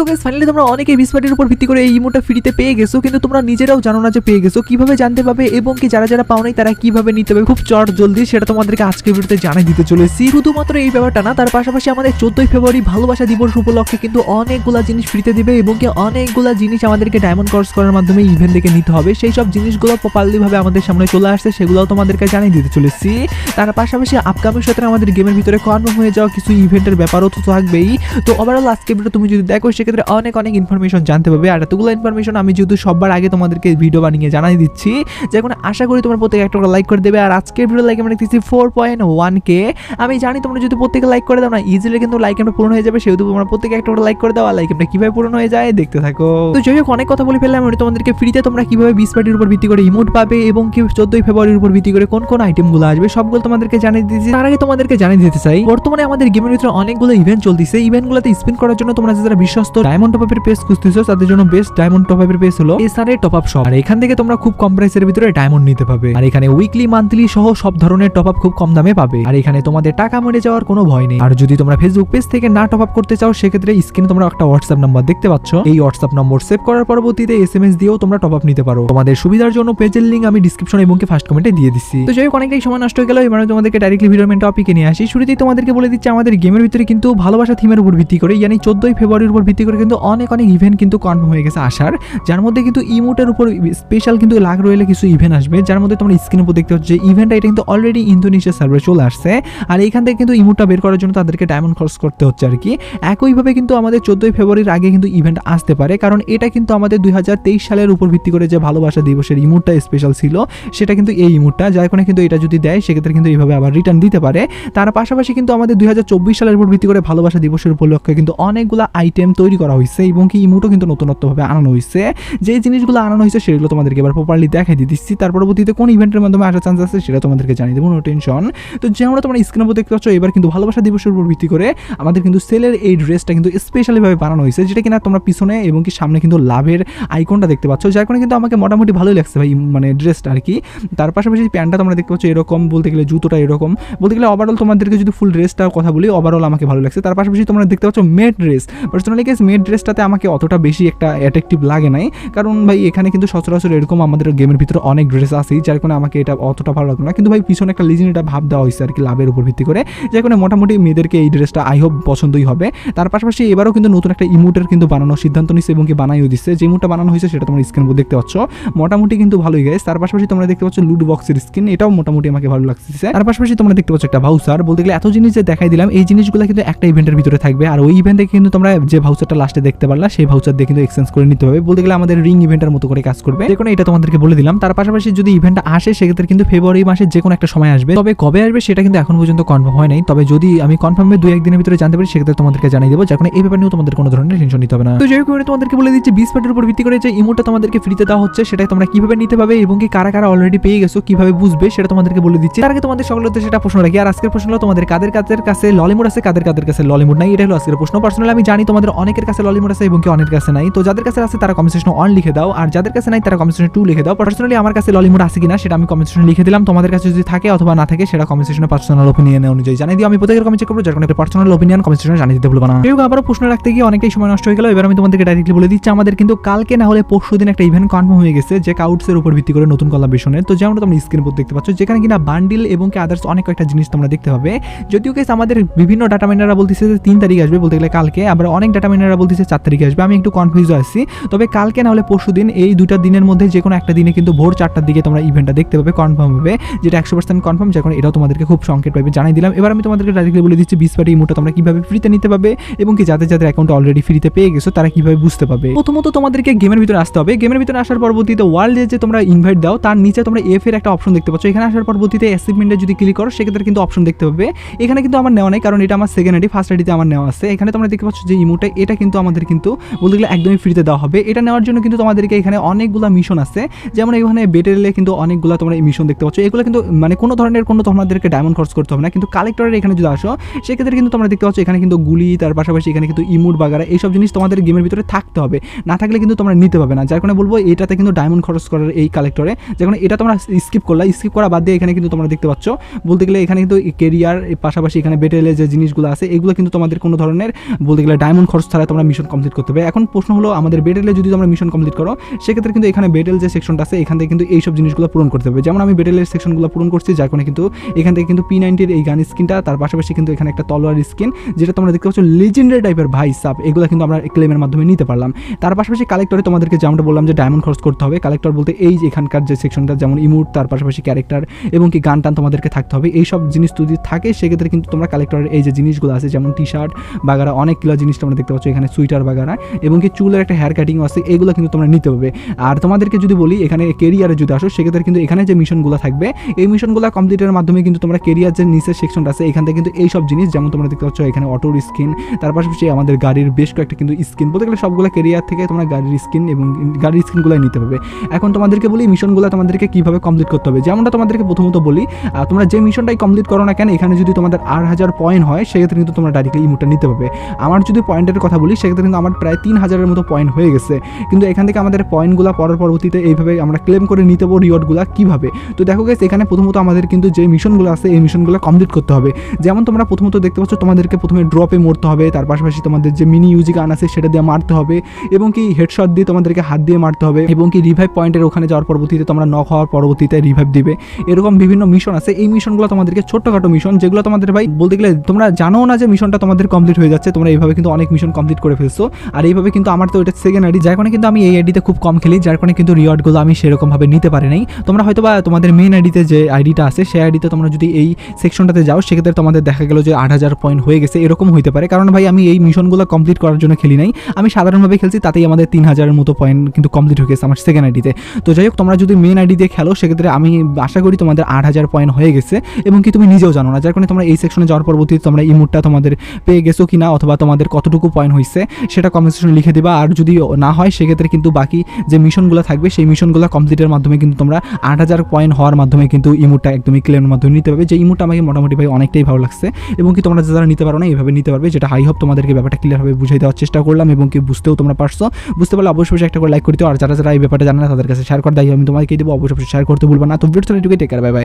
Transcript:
So guys finally তোমরা অনেকেই বিসপাটির উপর ভিত্তি করে এই ইমোটা ফ্রিতে পেয়ে গেছো, কিন্তু তোমরা নিজেরাও জানো না যে পেয়ে গেছো। কীভাবে জানতে পাবে এবং কি যারা যারা পাও নাই তারা কীভাবে নিতে হবে খুব চট জলদি সেটা তোমাদেরকে আজকের ভিডিওতে জানিয়ে দিতে চলেছি। শুধুমাত্র এই ব্যাপারটা না, তার পাশাপাশি আমাদের চোদ্দই ফেব্রুয়ারি ভালোবাসা দিবস উপলক্ষে কিন্তু অনেকগুলা জিনিস ফ্রিতে দিবে এবং কি অনেকগুলা জিনিস আমাদেরকে ডায়মন্ড কোর্স করার মাধ্যমে ইভেন্ট থেকে নিতে হবে। সেই সব জিনিসগুলো প্রপারলিভাবে আমাদের সামনে চলে আসছে সেগুলো তোমাদেরকে জানিয়ে দিতে চলেছি। তার পাশাপাশি আপকামিং সাথে আমাদের গেমের ভিতরে কনফার্ম হয়ে যাওয়া কিছু ইভেন্টের ব্যাপারও তো থাকবেই। তো ওভারঅল আজকে ভিডিও তুমি যদি দেখো, সেক্ষেত্রে অনেক অনেক ইনফরমেশন জানতে পারবে। আর এতগুলো ইনফরমেশন আমি যেহেতু সবার আগে তোমাদেরকে ভিডিও বানিয়ে জানাই দিচ্ছি যেখানে আশা করি তোমার প্রত্যেকে একটা লাইক করে দেবে। আর আজকের ভিডিও লাইক আমরা দেখতেছি ফোর পয়েন্ট ওয়ান কে আমি জানি তোমরা যদি প্রত্যেকে লাইক করে দাও না ইজিলি কিন্তু লাইক আমরা পূরণ হয়ে যাবে। সেহেতু তোমরা প্রত্যেকে একটা লাইক করে দাও, আর লাইক আমরা কীভাবে পূরণ হয়ে যায় দেখতে থাকো। তো যাই হোক, অনেক কথা বলে ফেললাম। আমি তোমাদেরকে ফ্রিতে তোমরা কীভাবে বিশ পার্টির উপর ভিত্তি করে ইমোট পাবে এবং কি চোদ্দই ফেব্রুয়ারির উপর ভিত্তি করে কোন কোন আইটেমগুলো আসবে, সবগুলো তোমাদেরকে জানিয়ে দিয়েছি তার আগে তোমাদেরকে জানিয়ে দিতে চাই, বর্তমানে আমাদের গেমের ভিতরে অনেকগুলো ইভেন্ট চলতেছে। ইভেন্টগুলোতে স্পিন করার জন্য তোমরা যারা বিশ্বস্ত ডায়মন্ড টপ আপের পেজ খুঁজতেছো, তাদের জন্য বেস্ট ডায়মন্ড টপ আপের পেজ হলো এসআরএ টপ আপ শপ আর এখান থেকে তোমরা খুব কম প্রাইসের ভিতরে ডায়মন্ড নিতে পাবে আর এখানে উইকলি মান্থলি সহ সব ধরনের টপ আপ খুব কম দামে পাবে। আর এখানে তোমাদের টাকা মরে যাওয়ার কোনো ভয় নেই। আর যদি তোমরা ফেসবুক পেজ থেকে না টপ আপ করতে চাও, সেক্ষেত্রে স্ক্রিনে তোমরা একটা হোয়াটসঅ্যাপ নাম্বার দেখতে পাচ্ছ। এই হোয়াটসঅ্যাপ নম্বর সেভ করার পরবর্তীতে এস এম এস দিয়েও তোমরা টপ আপ নিতে পারো। তোমাদের সুবিধার জন্য পেজের লিঙ্ক আমি ডিসক্রিপশন এবং ফার্স্ট কমেন্টে দিয়ে দিচ্ছি। তো যাই হোক, অনেকটাই সময় নষ্ট হয়ে গেল। এবার তোমাদেরকে ডাইরেক্টলি ভিডিও মেন টপিকে নিয়ে আসি। শুরুতেই তোমাদেরকে বলে দিচ্ছি, আমাদের গেমের ভিতরে কিন্তু ভালোবাসা থিমের উপর ভিত্তি করে ইয়ানি চোদ্দই ফেব্রুয়ারির উপর ভিত্তি করে কিন্তু অনেক অনেক ইভেন্ট কিন্তু কনফার্ম হয়ে গেছে আসার। যার মধ্যে কিন্তু ইমোটের উপর স্পেশাল কিন্তু লাগ রয়েলে কিছু ইভেন্ট আসবে। যার মধ্যে তোমরা স্ক্রিনের উপর দেখতে হচ্ছে ইভেন্টটা এটা কিন্তু অলরেডি ইন্দোনেশিয়া সার্ভারে চলে আসছে। আর এইখান থেকে কিন্তু ইমোটটা বের করার জন্য তাদেরকে ডায়মন্ড খরচ করতে হচ্ছে আর কি। একইভাবে কিন্তু আমাদের চোদ্দই ফেব্রুয়ারির আগে কিন্তু ইভেন্ট আসতে পারে। কারণ এটা কিন্তু আমাদের দুই হাজার তেইশ সালের উপর ভিত্তি করে যে ভালোবাসা দিবসের ইমোটটা স্পেশাল ছিল, সেটা কিন্তু এই ইমোটটা যার কারণে কিন্তু এটা যদি দেয়, সেক্ষেত্রে কিন্তু এইভাবে আবার রিটার্ন দিতে পারে। তার পাশাপাশি কিন্তু আমাদের দুই হাজার চব্বিশ সালের উপর ভিত্তি করে ভালোবাসা দিবসের উপলক্ষে কিন্তু অনেকগুলো আইটেম তৈরি করা হয়েছে এবং কি ইমোটও কিন্তু নতুনত্বভাবে আনানো হয়েছে যে জিনিসগুলো আনানো হয়েছে সেগুলো তোমাদেরকে এবার প্রপারলি দেখাই দিয়ে দিচ্ছি। তার পরবর্তীতে কোন ইভেন্টের মাধ্যমে আসার চান্স আছে সেটা তোমাদেরকে জানিয়ে দেবো নো টেনশন তো যেমন তোমরা স্ক্রিনের উপর দেখতে পাচ্ছ, এবার কিন্তু ভালোবাসা দিবসের উপর ভিত্তি করে আমাদের কিন্তু সেলের এই ড্রেসটা কিন্তু স্পেশালিভাবে বানানো হয়েছে যেটা কিনা তোমরা পিছনে এবং কি সামনে কিন্তু লাভের আইকনটা দেখতে পাচ্ছ, যার কারণে কিন্তু আমাকে মোটামুটি ভালোই লাগছে ভাই মানে ড্রেসটা আর কি। তার পাশাপাশি প্যান্টটা তোমরা দেখতে পাচ্ছ এরকম, বলতে গেলে জুতোটা এরকম। বলতে গেলে ওভারঅল তোমাদেরকে যদি ফুল ড্রেসটার কথা বলি ওভারঅল আমাকে ভালো লাগছে। তার পাশাপাশি তোমরা দেখতে পাচ্ছ made dress personally case made ড্রেসটাতে আমাকে অতটা বেশি একটা অ্যাট্রাকটিভ লাগে নাই। কারণ ভাই, এখানে কিন্তু সচরাচর এরকম আমাদের গেমের ভিতরে অনেক ড্রেস আছে যার কারণে আমাকে এটা অতটা ভালো লাগল না। কিন্তু ভাই, পিছনে একটা লিজেন এটা ভাব দেওয়া হয়েছে আর কি লাভের উপর ভিত্তি করে। যার কারণে মোটামুটি মেয়েদেরকে এই ড্রেসটা আই হোপ পছন্দই হবে। তার পাশাপাশি এবারও কিন্তু নতুন একটা ইমোটের কিন্তু বানানোর সিদ্ধান্ত নিচ্ছে এবং কি বানাইও দিচ্ছে যে ইমোটটা বানানো হয়েছে, সেটা তোমরা স্ক্রিন দেখতে পাচ্ছ। মোটামুটি কিন্তু ভালোই গেছে তার পাশাপাশি তোমরা দেখতে পাচ্ছ লুড বক্সের স্ক্রিন এটাও মোটামুটি আমাকে ভালো লাগছে তার পাশাপাশি তোমরা দেখতে পাচ্ছ একটা ভাউচার বলতে গেলে এত জিনিস যে দেখাই দিলাম, এই জিনিসগুলো কিন্তু একটা ইভেন্টের ভিতরে থাকবে। আর ওই ইভেন্টে কিন্তু তোমরা যে ভাউচারটা লাস্টে দেখতে পারলা, সেই ভাউচার দিয়ে কিন্তু এক্সচেঞ্জ করে নিতে হবে। বলতে গেলে আমাদের রিং ইভেন্টের মতো করে কাজ করবে। যে কোনো এটা তোমাদেরকে বলে দিলাম। তার পাশাপাশি যদি ইভেন্টটা আসে, সেক্ষেত্রে কিন্তু ফেব্রুয়ারি মাসে যে কোনো একটা সময় আসবে। তবে কবে আসবে সেটা কিন্তু এখন পর্যন্ত কনফার্ম হয় নাই। তবে যদি আমি কনফার্মে দুই একদিনের ভিতরে জানতে পারি, সেক্ষেত্রে তোমাদেরকে জানিয়ে দেবো। কারণে এই ব্যাপার নিয়েও তোমাদের কোনো ধরনের টেনশন নিতে হবে না। তো হোক আমি তোমাদেরকে বলে দিচ্ছি বিশ পার্টির উপর ভিত্তি করে যে ইমোটা তোমাদেরকে ফ্রিতে দেওয়া হচ্ছে সেটা তোমরা কীভাবে নিতে পারবে এবং কি কারা কারা অলরেডি পেয়ে গেছো, কীভাবে বুঝবে, সেটা তোমাদেরকে বলে দিচ্ছি। তার আগে তোমাদের সকলের সেটা প্রশ্ন রাখি। আর আজকের প্রশ্ন হলো তোমাদের কাদের কাদের কাছে ললিমুড আছে, কাদের কাদের কাছে ললিমুড নাই এটা হলো আজকের প্রশ্ন। পার্সোনালি আমি জানি তোমাদের অনেকের কাছে ললিমুড আছে এবং কি অনেকের কাছে নাই। তো যাদের কাছে আছে তারা কমেন্ট অন লিখে দাও। আর যাদের কাছে নাই তারা কমেন্ট সেকশনে টু লিখে দাও। পার্সোনালি আমার কাছে ললিমুড আছে কিনা সেটা আমি কমেন্ট লিখে দিলাম। তোমাদের কাছে যদি থাকে অথবা না থাকে সেটা কমেন্ট পার্সোনাল ওপিনিয়ন অনুযায়ী জানিয়ে দিও। আমি প্রত্যেকের কমেন্ট করব। যার কারণে পার্সোনাল ওপিনিয়ন কমেন্ট জানিয়ে দিতে ভুলবো না। কেউ আবারও প্রশ্ন রাখতে গিয়ে অনেকটাই সময় নষ্ট হয়ে গেল। এবার আমি তোমাদেরকে ডাইরেক্টলি বলে দিচ্ছি, আমাদের কিন্তু কালকে না হলে পরশু দিন একটা ইভেন্ট কনফার্ম হয়ে গেছে যে কাউটসের উপর ভিত্তি করে নতুন কলাবেশনের তো যেমন তোমরা স্ক্রিন উপর দেখতে পাচ্ছ, যেখানে কিনা বান্ডিল এবং কি আদার্স অনেক কয়েকটা জিনিস তোমরা দেখতে পাবে। যদিও কেস আমাদের বিভিন্ন ডাটা মাইনাররা বলতেছে যে তিন তারিখ আসবে বলতে গেলে কালকে। আবার অনেক ডাটা মাইনাররা বলতেছে চার তারিখে আসবে। আমি একটু কনফিউজ আছি। তবে কালকে না হলে পরশু দিন এই দুইটা দিনের মধ্যে যে কোনো একটা দিনে কিন্তু ভোর চারটার দিকে তোমরা ইভেন্টটা দেখতে পাবে কনফার্ম হবে। যেটা একশো পার্সেন্ট কনফার্ম যখন এটাও তোমাদেরকে খুব সংকেত পাবে। জানাই দিলাম। এবার আমি তোমাদেরকে ডাইরেক্টলি বলে দিচ্ছি বিশ পার্টি ইমোটা তোমরা কীভাবে ফ্রিতে নিতে পাবে এবং কি যাদের যাদের অ্যাকাউন্ট অলরেডি ফ্রিতে পেয়ে গেছো, তারা কীভাবে বুঝতে পাবে প্রথমত তোমাদেরকে গেমের ভিতরে আসতে হবে। গেমের ভিতরে আসার পরবর্তীতে ওয়ার্ল্ডে যে তোমরা ইনভাইট দাও, তার নিচে তোমরা এফ এর একটা অপশন দেখতে পাচ্ছ। এখানে আসার পরবর্তীতে অ্যাচিভমেন্টে যদি ক্লিক করো, সেক্ষেত্রে কিন্তু অপশন দেখতে পাবে। এখানে কিন্তু আমার নেওয়া নেই, কারণ এটা আমার সেকেন্ড আইডি ফার্স্ট আইডিতে আমার নেওয়া আছে। এখানে তোমরা দেখতে পাচ্ছ যে ইমোটা এটা কিন্তু আমাদের কিন্তু বলতে গেলে একদমই ফ্রিতে দেওয়া হবে। এটা নেওয়ার জন্য কিন্তু তোমাদেরকে এখানে অনেকগুলো মিশন আছে। যেমন এখানে বেটেলে কিন্তু অনেকগুলো তোমরা মিশন দেখতে পাচ্ছ। এগুলো কিন্তু মানে কোনো ধরনের কোনো তোমাদেরকে ডায়মন্ড খরচ করতে হবে না। কিন্তু কালেক্টরের এখানে যদি আসো, সেক্ষেত্রে কিন্তু তোমরা দেখতে পাচ্ছ এখানে কিন্তু গুলি, তার পাশাপাশি এখানে কিন্তু ইমুট বাগারা, এইসব জিনিস তোমাদের গেমের ভিতরে থাকতে হবে। না থাকলে কিন্তু তোমরা নিতে পারবে না। যার কারণে বলব এটাতে কিন্তু ডায়মন্ড খরচ করার এই কালেক্টরে যখন এটা তোমরা স্কিপ করলা। স্কিপ করা বাদ দিয়ে এখানে কিন্তু তোমরা দেখতে পাচ্ছ, বলতে গেলে এখানে কিন্তু কেরিয়ার পাশাপাশি এখানে বেটেলে যে জিনিসগুলো আছে, এগুলো কিন্তু তোমাদের কোনো ধরনের বলতে গেলে ডায়মন্ড খরচ ছাড়া তোমরা মিশন কমপ্লিট করতে হবে। এখন প্রশ্ন হলো, আমাদের বেটেলে যদি তোমরা মিশন কমপ্লিট করো, সেক্ষেত্রে কিন্তু এখানে বেটেল যে সেকশনটা আছে, এখান থেকে কিন্তু এইসব জিনিসগুলো পূরণ করতে হবে। যেমন আমি বেটেলের সেকশনগুলো পূরণ করছি, যার কারণে কিন্তু এখান থেকে কিন্তু পি নাইনটির এই গান স্কিনটা তার পাশাপাশি কিন্তু এখানে একটা তলোয়ার স্কিন যেটা তোমরা দেখতে পাচ্ছ লেজেন্ডারি টাইপের ভাই সাপ, এগুলো কিন্তু আমরা ক্লেমের মাধ্যমে নিতে পারলাম। তার পাশাপাশি কালেক্টরে তোমাদেরকে যেমনটা বললাম যে ডায়মন্ড খরচ করতে হবে কালেক্টর বলতে এই এখানকার যে সেকশনটা যেমন ইমুট তার পাশাপাশি ক্যারেক্টার এবং কি গান টান তোমাদেরকে থাকতে হবে এই সব জিনিস যদি থাকে, সেক্ষেত্রে কিন্তু তোমরা কালেক্টরের এই যে জিনিসগুলো আছে, যেমন টি শার্ট বাগারা, অনেকগুলো জিনিস তোমরা দেখতে পাচ্ছ এখানে সুইটার বাগারা এবং কি চুলের একটা হেয়ার কাটিং আছে, এগুলো কিন্তু তোমরা নিতে হবে আর তোমাদেরকে যদি বলি, এখানে কেরিয়ারে যদি আসো, সেক্ষেত্রে কিন্তু এখানে যে মিশনগুলো থাকবে, এই মিশনগুলো কমপ্লিটের মাধ্যমে কিন্তু তোমরা কেরিয়ার যে নিচের সেকশনটা আছে, এখান থেকে কিন্তু এই সব জিনিস, যেমন তোমরা দেখতে পাচ্ছ, এখানে অটোর স্কিন তার পাশাপাশি আমাদের গাড়ির বেশ কয়েকটা কিন্তু স্কিন বলতে গেলে সবগুলো কেরিয়ার থেকে তোমরা গাড়ির স্কিন এবং গাড়ির স্কিনগুলো নিতে হবে এখন তোমাদেরকে বলি মিশনগুলো তোমাদেরকে কীভাবে কমপ্লিট করতে হবে? যেমনটা তোমাদেরকে প্রথমত বলি তোমরা যে মিশনটাই কমপ্লিট করো না কেন, এখানে যদি তোমাদের আট হাজার পয়েন্ট হয়, সেক্ষেত্রে কিন্তু তোমরা ডাইরেক্টলি ইমোটটা নিতে পারবে। আমার যদি পয়েন্টের কথা বলি, সেক্ষেত্রে কিন্তু আমার প্রায় তিন হাজারের মতো পয়েন্ট হয়ে গেছে। কিন্তু এখান থেকে আমাদের পয়েন্টগুলো পরের পরবর্তীতে এইভাবে আমরা ক্লেম করে নিতে পারব রিওয়ার্ডগুলো কীভাবে? তো দেখো গেছে এখানে প্রথমত আমাদের কিন্তু যে মিশনগুলো আছে, এই মিশনগুলো কমপ্লিট করতে হবে। যেমন তোমরা প্রথমত দেখতে পাচ্ছ, তোমাদেরকে প্রথমে ড্রপে মরতে হবে, তার পাশাপাশি তোমাদের যে মিনি ইউজি গান আছে, সেটা দিয়ে মারতে হবে এবং কি হেডশট দিয়ে তোমাদেরকে হাত দিয়ে মারতে হবে এবং কি রিভাইভ পয়েন্টের ওখানে যাওয়ার পরবর্তীতে তোমরা নক হওয়ার পরবর্তীতে রিভাইভ দিবে। এরকম বিভিন্ন মিশন আছে। এই মিশনগুলো তোমাদেরকে ছোট্টখাটো মিশন যেগুলো তোমাদের ভাই বলতে গেলে তোমরা জানো না যে মিশনটা তোমাদের কমপ্লিট হয়ে যাচ্ছে, তোমরা এইভাবে কিন্তু অনেক মিশন কমপ্লিট করে ফেলছো। আর এইভাবে কিন্তু আমার তো এটা সেকেন্ড আইডি যার কারণে কিন্তু আমি এই আইডিতে খুব কম খেলি, যার কারণে কিন্তু রিওয়ার্ডগুলো আমি সেরকমভাবে নিতে পারি নাই। তোমরা হয়তো বা তোমাদের মেন আইডিতে যে আইডিটা আছে, সেই আইডিতে তোমরা যদি এই সেকশনটাতে যাও, সেক্ষেত্রে তোমাদের দেখা গেল যে আট হাজার পয়েন্ট হয়ে গেছে, এরকম হইতে পারে। কারণ ভাই, আমি এই মিশনগুলো কমপ্লিট করার জন্য খেলি নাই। আমি সাধারণভাবে খেলছি, তাতেই আমাদের তিন হাজারের মতো পয়েন্ট কিন্তু কমপ্লিট হয়ে গেছে আমার সেকেন্ড আইডিতে তো যাই হোক, তোমরা যদি মেন আইডি দিয়ে খেলো, সেক্ষেত্রে আমি আশা করি তোমাদের আট হাজার পয়েন্ট হয়ে গেছে। এবং কি তুমি নিজেও জানো না, যার কারণে তোমরা এই সেকশনে যাওয়ার পরবর্তীতে তোমরা ইমোটটা তোমাদের পেয়ে গেছো কি না অথবা তোমাদের কতটুকু পয়েন্ট হয়েছে সেটা কমেন্ট সেকশনে লিখে দিবা। আর যদি না হয়, সেক্ষেত্রে কিন্তু বাকি যে মিশনগুলো থাকবে, সেই মিশনগুলো কমপ্লিটের মাধ্যমে কিন্তু তোমরা আট হাজার পয়েন্ট হওয়ার মাধ্যমে কিন্তু ইমোটটা একদমই ক্লেমের মাধ্যমে নিতে পারবে। যে ইমোটটা আমাকে মোটামুটি ভাই অনেকটাই ভালো লাগছে। এবং কি তোমরা যারা নিতে পারো না এইভাবে নিতে পারবে। যেটা হাই হোপ তোমাদেরকে ব্যাপারটা ক্লিয়ারভাবে বুঝাই দেওয়ার চেষ্টা করলাম এবং কি বুঝতেও তোমরা পারছ। বুঝতে পারলে অবশ্যই একটা করে লাইক করে দিও। আর যারা যারা এই ব্যাপারটা জানে না, তাদের কাছে শেয়ার করে দেয় আমি তোমাকে দেবো, অবশ্যই শেয়ার করতে ভুলবা না। তো এটুকুই। টেকার বাই বাই